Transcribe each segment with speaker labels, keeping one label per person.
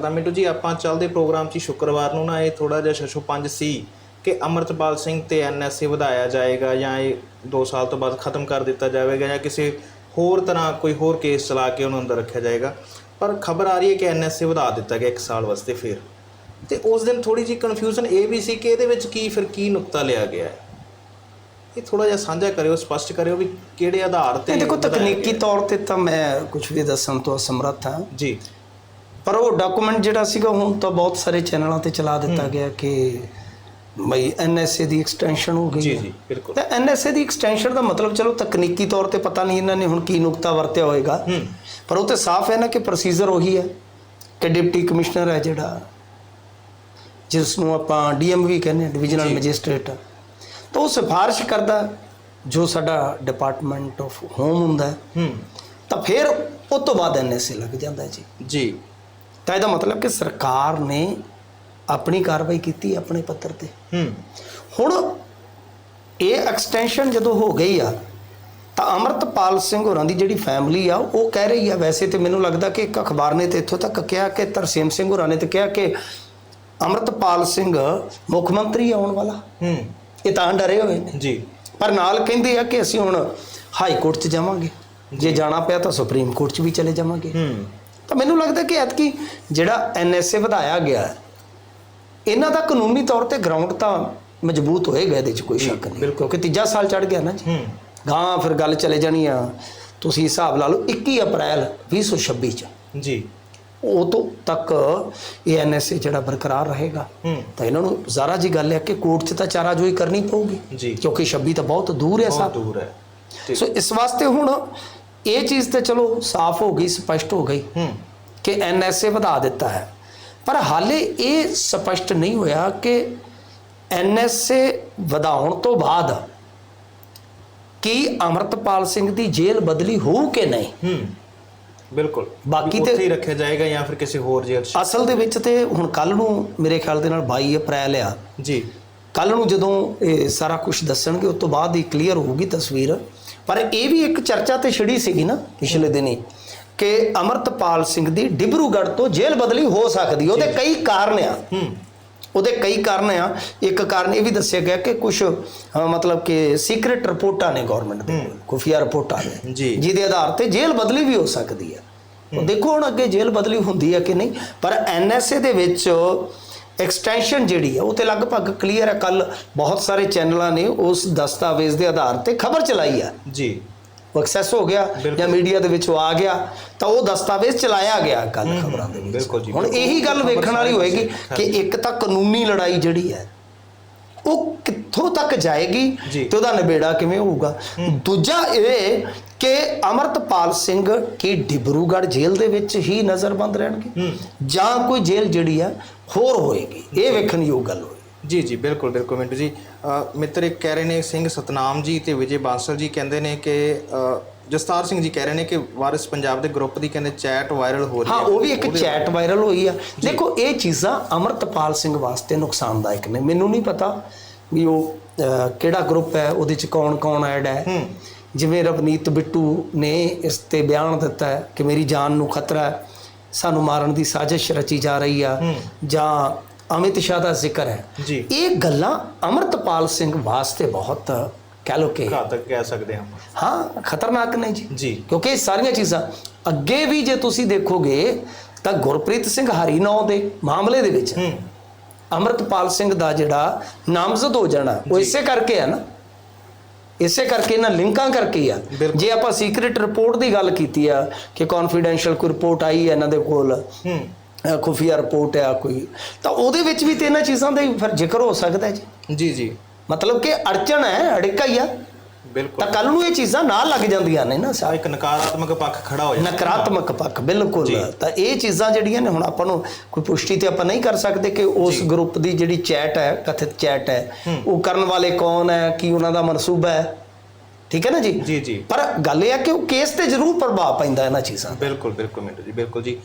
Speaker 1: ਤਾਂ ਮਿੰਟੂ ਜੀ ਆਪਾਂ ਚੱਲਦੇ ਪ੍ਰੋਗਰਾਮ 'ਚ ਸ਼ੁੱਕਰਵਾਰ ਨੂੰ ਨਾ ਇਹ ਥੋੜਾ ਜਿਹਾ ਸ਼ਸ਼ੋ ਪੰਜ ਸੀ ਕਿ ਅਮਰਤਪਾਲ ਸਿੰਘ ਤੇ ਐਨਐਸਏ ਵਧਾਇਆ ਜਾਏਗਾ ਜਾਂ ਇਹ 2 ਸਾਲ ਤੋਂ ਬਾਅਦ ਖਤਮ ਕਰ ਦਿੱਤਾ ਜਾਵੇਗਾ ਜਾਂ ਕਿਸੇ ਹੋਰ ਤਰ੍ਹਾਂ ਕੋਈ ਹੋਰ ਕੇਸ ਚਲਾ ਕੇ ਉਹਨੂੰ ਅੰਦਰ ਰੱਖਿਆ ਜਾਏਗਾ। ਪਰ ਖਬਰ ਆ ਰਹੀ ਹੈ ਕਿ ਐਨਐਸਏ ਵਧਾ ਦਿੱਤਾ ਗਿਆ 1 ਸਾਲ ਵਾਸਤੇ ਫਿਰ। ਤੇ ਉਸ ਦਿਨ ਥੋੜੀ ਜਿਹੀ ਕਨਫਿਊਜ਼ਨ ਇਹ ਵੀ ਸੀ ਕਿ ਇਹਦੇ ਵਿੱਚ ਕੀ ਫਿਰ ਕੀ ਨੁਕਤਾ ਲਿਆ ਗਿਆ ਹੈ। ਇਹ ਥੋੜਾ ਜਿਹਾ ਸਾਂਝਾ ਕਰਿਓ ਸਪਸ਼ਟ ਕਰਿਓ ਵੀ ਕਿਹੜੇ ਆਧਾਰ ਤੇ
Speaker 2: ਦੇਖੋ ਤਕਨੀਕੀ। ਤੌਰ ਤੇ ਤਾਂ ਮੈਂ ਕੁਝ ਵੀ ਦੱਸਣ ਤੋਂ ਅਸਮਰੱਥ ਹਾਂ।
Speaker 1: ਜੀ।
Speaker 2: ਪਰ ਉਹ ਡਾਕੂਮੈਂਟ ਜਿਹੜਾ ਸੀਗਾ ਹੁਣ ਤਾਂ ਬਹੁਤ ਸਾਰੇ ਚੈਨਲਾਂ ਤੇ ਚਲਾ ਦਿੱਤਾ ਗਿਆ ਕਿ ਬਈ ਐਨਐਸਏ ਦੀ ਐਕਸਟੈਂਸ਼ਨ ਹੋ ਗਈ
Speaker 1: ਜੀ। ਜੀ ਬਿਲਕੁਲ।
Speaker 2: ਤੇ ਐਨਐਸਏ ਦੀ ਐਕਸਟੈਂਸ਼ਨ ਦਾ ਮਤਲਬ ਚਲੋ ਤਕਨੀਕੀ ਤੌਰ ਤੇ ਪਤਾ ਨਹੀਂ ਇਹਨਾਂ ਨੇ ਹੁਣ ਕੀ ਨੁਕਤਾ ਵਰਤਿਆ ਹੋਏਗਾ।
Speaker 1: ਹੂੰ।
Speaker 2: ਪਰ ਉਹ ਤੇ ਸਾਫ਼ ਹੈ ਨਾ ਕਿ ਪ੍ਰੋਸੀਜਰ ਉਹੀ ਹੈ ਕਿ ਡਿਪਟੀ ਕਮਿਸ਼ਨਰ ਹੈ ਜਿਹੜਾ ਜਿਸ ਨੂੰ ਆਪਾਂ ਡੀਐਮਵੀ ਕਹਿੰਦੇ ਹਾਂ ਡਿਵੀਜ਼ਨਲ। ਮੈਜਿਸਟ੍ਰੇਟ ਤਾਂ ਉਹ ਸਿਫਾਰਿਸ਼ ਕਰਦਾ ਜੋ ਸਾਡਾ ਡਿਪਾਰਟਮੈਂਟ ਆਫ ਹੋਮ ਹੁੰਦਾ ਹੈ, ਤਾਂ ਫਿਰ ਉਸ ਤੋਂ ਬਾਅਦ ਐਨਐਸਏ ਲੱਗ ਜਾਂਦਾ ਜੀ।
Speaker 1: ਜੀ।
Speaker 2: ਤਾਂ ਇਹਦਾ ਮਤਲਬ ਕਿ ਸਰਕਾਰ ਨੇ ਆਪਣੀ ਕਾਰਵਾਈ ਕੀਤੀ ਆਪਣੇ ਪੱਤਰ ਤੇ।
Speaker 1: ਹੂੰ।
Speaker 2: ਹੁਣ ਇਹ ਐਕਸਟੈਂਸ਼ਨ ਜਦੋਂ ਹੋ ਗਈ ਆ ਤਾਂ ਅਮਰਤਪਾਲ ਸਿੰਘ ਹੋਰਾਂ ਦੀ ਜਿਹੜੀ ਫੈਮਿਲੀ ਆ ਉਹ ਕਹਿ ਰਹੀ ਆ ਵੈਸੇ ਤੇ ਮੈਨੂੰ ਲੱਗਦਾ ਕਿ ਇੱਕ ਅਖਬਾਰ ਨੇ ਤੇ ਇੱਥੋਂ ਤੱਕ ਕਿਹਾ ਕਿ ਤਰਸੇਮ ਸਿੰਘ ਹੋਰਾਂ ਨੇ ਤੇ ਕਿਹਾ ਕਿ ਅਮਰਤਪਾਲ ਸਿੰਘ ਮੁੱਖ ਮੰਤਰੀ ਆਉਣ ਵਾਲਾ।
Speaker 1: ਹੂੰ।
Speaker 2: ਇਹ ਤਾਂ ਡਰੇ ਹੋਏ ਨੇ।
Speaker 1: ਜੀ।
Speaker 2: ਪਰ ਨਾਲ ਕਹਿੰਦੇ ਆ ਕਿ ਅਸੀਂ ਹੁਣ ਹਾਈ ਕੋਰਟ 'ਚ ਜਾਵਾਂਗੇ। ਜੇ। ਜਾਣਾ ਪਿਆ ਤਾਂ ਸੁਪਰੀਮ ਕੋਰਟ 'ਚ ਵੀ ਚਲੇ ਜਾਵਾਂਗੇ।
Speaker 1: ਹੂੰ।
Speaker 2: ਤਾਂ ਮੈਨੂੰ ਲੱਗਦਾ ਕਿ ਐਤਕੀ ਜਿਹੜਾ ਐਨਐਸਏ ਵਧਾਇਆ ਗਿਆ ਹੈ, ਇਹਨਾਂ ਦਾ ਕਾਨੂੰਨੀ ਤੌਰ ਤੇ ਗਰਾਊਂਡ ਤਾਂ ਮਜ਼ਬੂਤ ਹੋਏਗਾ ਇਹਦੇ 'ਚ ਕੋਈ ਸ਼ੱਕ ਨਹੀਂ। ਕਿਉਂਕਿ ਤੀਜਾ ਸਾਲ ਚੜ ਗਿਆ ਨਾ ਜੀ।
Speaker 1: ਹੂੰ।
Speaker 2: ਗਾਂ ਫਿਰ ਗੱਲ ਚਲੇ ਜਾਣੀ ਆ। ਤੁਸੀਂ ਹਿਸਾਬ ਲਾ ਲਓ 21 ਅਪ੍ਰੈਲ 2026 ਚ।
Speaker 1: ਜੀ।
Speaker 2: ਉਹ ਤੋਂ ਤੱਕ ਇਹ ਐਨਐਸਏ ਜਿਹੜਾ ਬਰਕਰਾਰ ਰਹੇਗਾ। ਤਾਂ ਇਹਨਾਂ ਨੂੰ ਜ਼ਰਾ ਜੀ ਗੱਲ ਹੈ ਕਿ ਕੋਰਟ 'ਚ ਤਾਂ ਚਾਰਾਜੋਈ ਕਰਨੀ ਪਊਗੀ। ਕਿਉਂਕਿ 26 ਤਾਂ ਬਹੁਤ ਦੂਰ ਹੈ
Speaker 1: ਬਹੁਤ
Speaker 2: ਸਾਹਿਬ
Speaker 1: ਦੂਰ ਹੈ।
Speaker 2: ਸੋ ਇਸ ਵਾਸਤੇ ਹੁਣ ਇਹ ਚੀਜ਼ ਤੇ ਚਲੋ ਸਾਫ਼ ਹੋ ਗਈ ਸਪਸ਼ਟ ਹੋ ਗਈ
Speaker 1: ਹੂੰ।
Speaker 2: ਕਿ ਐਨਐਸਏ ਵਧਾ ਦਿੱਤਾ ਹੈ। ਪਰ ਹਾਲੇ ਇਹ ਸਪਸ਼ਟ ਨਹੀਂ ਹੋਇਆ ਕਿ ਐਨਐਸਏ ਵਧਾਉਣ ਤੋਂ ਬਾਅਦ ਕੀ ਅਮਰਤਪਾਲ ਸਿੰਘ ਦੀ ਜੇਲ੍ਹ ਬਦਲੀ ਹੋਊ ਕਿ ਨਹੀਂ?
Speaker 1: ਹੂੰ ਬਿਲਕੁਲ।
Speaker 2: ਬਾਕੀ ਤੇ-
Speaker 1: ਉੱਥੇ ਹੀ ਰੱਖਿਆ ਜਾਏਗਾ ਜਾਂ ਫਿਰ ਕਿਸੇ ਹੋਰ ਜੇਲ੍ਹ 'ਚ?
Speaker 2: ਅਸਲ ਦੇ ਵਿੱਚ ਤੇ ਹੁਣ ਕੱਲ ਨੂੰ ਮੇਰੇ ਖਿਆਲ ਦੇ ਨਾਲ 22 ਅਪ੍ਰੈਲ ਆ।
Speaker 1: ਜੀ।
Speaker 2: ਕੱਲ ਨੂੰ ਜਦੋਂ ਇਹ ਸਾਰਾ ਕੁਝ ਦੱਸਣਗੇ ਉਸ ਤੋਂ ਬਾਅਦ ਹੀ ਕਲੀਅਰ ਹੋਊਗੀ ਤਸਵੀਰ। ਪਰ ਇਹ ਵੀ ਇੱਕ ਚਰਚਾ ਤੇ ਛਿੜੀ ਸੀਗੀ ਨਾ ਪਿਛਲੇ ਦਿਨੀ ਕਿ ਅਮਰਤਪਾਲ ਸਿੰਘ ਦੀ ਡਿਬਰੂਗੜ੍ਹ ਤੋਂ ਜੇਲ੍ਹ ਬਦਲੀ ਹੋ ਸਕਦੀ। ਉਹਦੇ ਕਈ ਕਾਰਨ ਆ। ਉਹਦੇ ਕਈ ਕਾਰਨ ਆ। ਇੱਕ ਕਾਰਨ ਇਹ ਵੀ ਦੱਸਿਆ ਗਿਆ ਕਿ ਕੁਝ ਮਤਲਬ ਕਿ ਸੀਕ੍ਰੀਟ ਰਿਪੋਰਟਾਂ ਨੇ ਗਵਰਨਮੈਂਟ ਦੇ ਖੁਫੀਆ ਰਿਪੋਰਟਾਂ ਨੇ। ਜਿਹਦੇ ਆਧਾਰ ਤੇ ਜੇਲ੍ਹ ਬਦਲੀ ਵੀ ਹੋ ਸਕਦੀ ਉਹ ਦੇਖੋ ਹੁਣ ਅੱਗੇ ਜੇਲ੍ਹ ਬਦਲੀ ਹੁੰਦੀ ਹੈ ਕਿ ਨਹੀਂ। ਪਰ ਐਨਐਸਏ ਦੇ ਵਿੱਚ ਐਕਸਟੈਂਸ਼ਨ ਜਿਹੜੀ ਹੈ ਉਹ ਤੇ ਲਗਭਗ ਕਲੀਅਰ ਹੈ ਕੱਲ ਬਹੁਤ ਸਾਰੇ ਚੈਨਲਾਂ ਨੇ ਉਸ ਦਸਤਾਵੇਜ਼ ਦੇ ਆਧਾਰ ਤੇ ਖਬਰ ਚਲਾਈ ਹੈ
Speaker 1: ਜੀ
Speaker 2: ਉਹ ਐਕਸੈਸ ਹੋ ਗਿਆ। ਜਾਂ ਮੀਡੀਆ ਦੇ ਵਿੱਚ ਆ ਗਿਆ ਤਾਂ ਉਹ ਦਸਤਾਵੇਜ਼ ਚਲਾਇਆ ਗਿਆ ਕੱਲ ਖਬਰਾਂ ਦੇ ਵਿੱਚ ਹੁਣ। ਇਹੀ ਗੱਲ ਵੇਖਣ ਵਾਲੀ ਹੋਏਗੀ ਕਿ। ਇੱਕ ਤਾਂ ਕਾਨੂੰਨੀ ਲੜਾਈ ਜਿਹੜੀ ਹੈ ਉਹ ਕਿੱਥੋਂ ਤੱਕ ਜਾਏਗੀ। ਤੇ ਉਹਦਾ ਨਿਬੇੜਾ ਕਿਵੇਂ ਹੋਊਗਾ? ਦੂਜਾ ਇਹ ਕਿ ਅਮਰਤਪਾਲ ਸਿੰਘ ਕੀ ਡਿਬਰੂਗੜ੍ਹ ਜੇਲ੍ਹ ਦੇ ਵਿੱਚ ਹੀ ਨਜ਼ਰਬੰਦ ਰਹਿਣਗੇ? ਜਾਂ ਕੋਈ ਜੇਲ੍ਹ ਜਿਹੜੀ ਆ ਹੋਰ ਹੋਏਗੀ? ਇਹ ਵੇਖਣ ਯੋਗ ਗੱਲ ਹੋਏਗੀ।
Speaker 1: ਜੀ ਜੀ ਬਿਲਕੁਲ ਬਿਲਕੁਲ ਮਿੰਟੂ ਜੀ। ਮਿੱਤਰ ਇੱਕ ਕਹਿ ਰਹੇ ਨੇ ਸਿੰਘ ਸਤਨਾਮ ਜੀ ਤੇ ਵਿਜੇ ਬਾਂਸਲ ਜੀ ਕਹਿੰਦੇ ਨੇ ਕਿ ਜਸਤਾਰ ਸਿੰਘ ਜੀ ਕਹਿ ਰਹੇ ਨੇ ਕਿ ਵਾਰਿਸ ਪੰਜਾਬ ਦੇ ਗਰੁੱਪ ਦੀ ਕਹਿੰਦੇ ਚੈਟ ਵਾਇਰਲ ਹੋ ਰਹੀ
Speaker 2: ਹਾਂ
Speaker 1: ਹੈ।
Speaker 2: ਉਹ ਵੀ ਇੱਕ ਚੈਟ ਵਾਇਰਲ ਹੋਈ ਆ। ਦੇਖੋ ਇਹ ਚੀਜ਼ਾਂ ਅਮਰਤਪਾਲ ਸਿੰਘ ਵਾਸਤੇ ਨੁਕਸਾਨਦਾਇਕ ਨੇ। ਮੈਨੂੰ ਨਹੀਂ ਪਤਾ ਵੀ ਉਹ ਕਿਹੜਾ ਗਰੁੱਪ ਹੈ ਉਹਦੇ ਚ ਕੌਣ ਕੌਣ ਐਡ ਹੈ। ਜਿਵੇਂ ਰਵਨੀਤ ਬਿੱਟੂ ਨੇ ਇਸ ਤੇ ਬਿਆਨ ਦਿੱਤਾ ਹੈ ਕਿ ਮੇਰੀ ਜਾਨ ਨੂੰ ਖਤਰਾ ਹੈ ਸਾਨੂੰ ਮਾਰਨ ਦੀ ਸਾਜ਼ਿਸ਼ ਰਚੀ ਜਾ ਰਹੀ ਆ ਜਾਂ ਅਮਿਤ ਸ਼ਾਹ ਦਾ ਜ਼ਿਕਰ ਹੈ। ਇਹ ਗੱਲਾਂ ਅਮਰਤਪਾਲ ਸਿੰਘ ਵਾਸਤੇ ਬਹੁਤ ਕਹਿ ਲੋ ਕਿ
Speaker 1: ਘਾਤਕ ਕਹਿ ਸਕਦੇ ਹਾਂ
Speaker 2: ਹਾਂ ਖਤਰਨਾਕ ਨੇ ਜੀ।
Speaker 1: ਜੀ।
Speaker 2: ਕਿਉਂਕਿ ਇਹ ਸਾਰੀਆਂ ਚੀਜ਼ਾਂ ਅੱਗੇ ਵੀ ਜੇ ਤੁਸੀਂ ਦੇਖੋਗੇ ਤਾਂ ਗੁਰਪ੍ਰੀਤ ਸਿੰਘ ਹਰੀਨੌ ਦੇ ਮਾਮਲੇ ਦੇ ਵਿੱਚ ਅਮਰਤਪਾਲ ਸਿੰਘ ਦਾ ਜਿਹੜਾ ਨਾਮਜ਼ਦ ਹੋ ਜਾਣਾ ਉਹ ਇਸੇ ਕਰਕੇ ਆ ਨਾ। ਇਸੇ ਕਰਕੇ ਇਹਨਾਂ ਲਿੰਕਾਂ ਕਰਕੇ ਆ। ਜੇ ਆਪਾਂ ਸੀਕ੍ਰੀਟ ਰਿਪੋਰਟ ਦੀ ਗੱਲ ਕੀਤੀ ਆ ਕਿ ਕੌਨਫੀਡੈਂਸ਼ੀਅਲ ਕੋਈ ਰਿਪੋਰਟ ਆਈ ਹੈ ਇਹਨਾਂ ਦੇ ਕੋਲ ਖੁਫੀਆ ਰਿਪੋਰਟ ਆ ਕੋਈ ਤਾਂ ਉਹਦੇ ਵਿੱਚ ਵੀ ਤੇ ਇਹਨਾਂ ਚੀਜ਼ਾਂ ਦਾ ਹੀ ਫਿਰ ਜ਼ਿਕਰ ਹੋ ਸਕਦਾ ਜੀ।
Speaker 1: ਜੀ ਜੀ।
Speaker 2: ਮਤਲਬ ਕਿ ਅੜਚਣ ਹੈ ਅੜਿੱਕਾ ਹੀ ਆ।
Speaker 1: ਬਿਲਕੁਲ।
Speaker 2: ਤਾਂ ਕੱਲ ਨੂੰ ਇਹ ਚੀਜ਼ਾਂ ਨਾਲ ਲੱਗ ਜਾਂਦੀਆਂ ਨੇ ਨਾ।
Speaker 1: ਆ
Speaker 2: ਸਾਰੇ
Speaker 1: ਇੱਕ ਨਕਾਰਾਤਮਕ ਪੱਖ ਖੜਾ ਹੋ ਜਾਂਦਾ।
Speaker 2: ਨਕਾਰਾਤਮਕ ਪੱਖ ਬਿਲਕੁਲ। ਤਾਂ ਇਹ ਚੀਜ਼ਾਂ ਜਿਹੜੀਆਂ ਨੇ ਹੁਣ ਆਪਾਂ ਨੂੰ ਕੋਈ ਪੁਸ਼ਟੀ ਤੇ ਆਪਾਂ ਨਹੀਂ ਕਰ ਸਕਦੇ ਕਿ ਉਸ ਗਰੁੱਪ ਦੀ ਜਿਹੜੀ ਚੈਟ ਹੈ ਕਥਿਤ ਚੈਟ ਹੈ ਉਹ ਕਰਨ ਵਾਲੇ ਕੌਣ ਹੈ ਕੀ ਉਹਨਾਂ ਦਾ ਮਨਸੂਬਾ ਹੈ? ਠੀਕ ਹੈ ਨਾ ਜੀ?
Speaker 1: ਜੀ ਜੀ।
Speaker 2: ਪਰ ਗੱਲ ਇਹ ਹੈ ਕਿ ਉਹ ਕੇਸ ਤੇ ਜ਼ਰੂਰ ਪ੍ਰਭਾਵ ਪੈਂਦਾ ਇਹਨਾਂ ਚੀਜ਼ਾਂ।
Speaker 1: ਬਿਲਕੁਲ ਬਿਲਕੁਲ ਮਿੰਟੂ ਜੀ ਬਿਲਕੁਲ ਜੀ।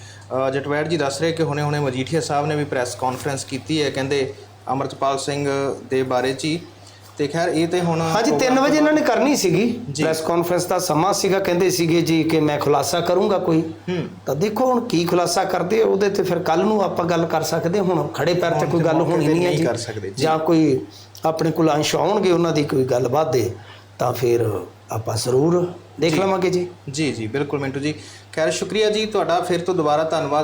Speaker 1: ਅ, ਜਟਵੈੜ ਜੀ ਦੱਸ ਰਹੇ ਕਿ ਹੁਣੇ ਹੁਣੇ ਮਜੀਠੀਆ ਸਾਹਿਬ ਨੇ ਵੀ ਪ੍ਰੈਸ ਕਾਨਫਰੰਸ ਕੀਤੀ ਹੈ। ਕਹਿੰਦੇ ਅਮਰਤਪਾਲ ਸਿੰਘ ਦੇ ਬਾਰੇ ਚ ਤੇ ਖੈਰ ਇਹ ਤੇ ਹੁਣ
Speaker 2: ਹਾਂਜੀ 3 ਵਜੇ ਇਹਨਾਂ ਨੇ ਕਰਨੀ। ਸੀਗੀ। ਪ੍ਰੈਸ ਕਾਨਫਰੰਸ ਦਾ ਸਮਾਂ ਸੀਗਾ ਕਹਿੰਦੇ ਸੀਗੇ ਜੀ ਕਿ ਮੈਂ ਖੁਲਾਸਾ ਕਰੂੰਗਾ ਕੋਈ। ਤਾਂ ਦੇਖੋ ਹੁਣ ਕੀ ਖੁਲਾਸਾ ਕਰਦੇ ਉਹਦੇ ਤੇ ਫਿਰ ਕੱਲ ਨੂੰ ਆਪਾਂ ਗੱਲ ਕਰ ਸਕਦੇ। ਹੁਣ ਖੜੇ ਪੈਰ ਤੇ ਕੋਈ ਗੱਲ ਹੋਣੀ ਨਹੀਂ ਹੈ
Speaker 1: ਜੀ।
Speaker 2: ਜਾਂ। ਕੋਈ ਆਪਣੇ ਕੋਲ ਅੰਸ਼ ਆਉਣਗੇ ਉਹਨਾਂ ਦੀ ਕੋਈ ਗੱਲਬਾਤ ਦੇ ਤਾਂ ਫਿਰ ਆਪਾਂ ਜ਼ਰੂਰ ਦੇਖ ਲਵਾਂਗੇ ਜੀ।
Speaker 1: ਜੀ ਜੀ ਬਿਲਕੁਲ ਮਿੰਟੂ ਜੀ। ਖੈਰ ਸ਼ੁਕਰੀਆ ਜੀ ਤੁਹਾਡਾ। ਫਿਰ ਤੋਂ ਦੁਬਾਰਾ ਧੰਨਵਾਦ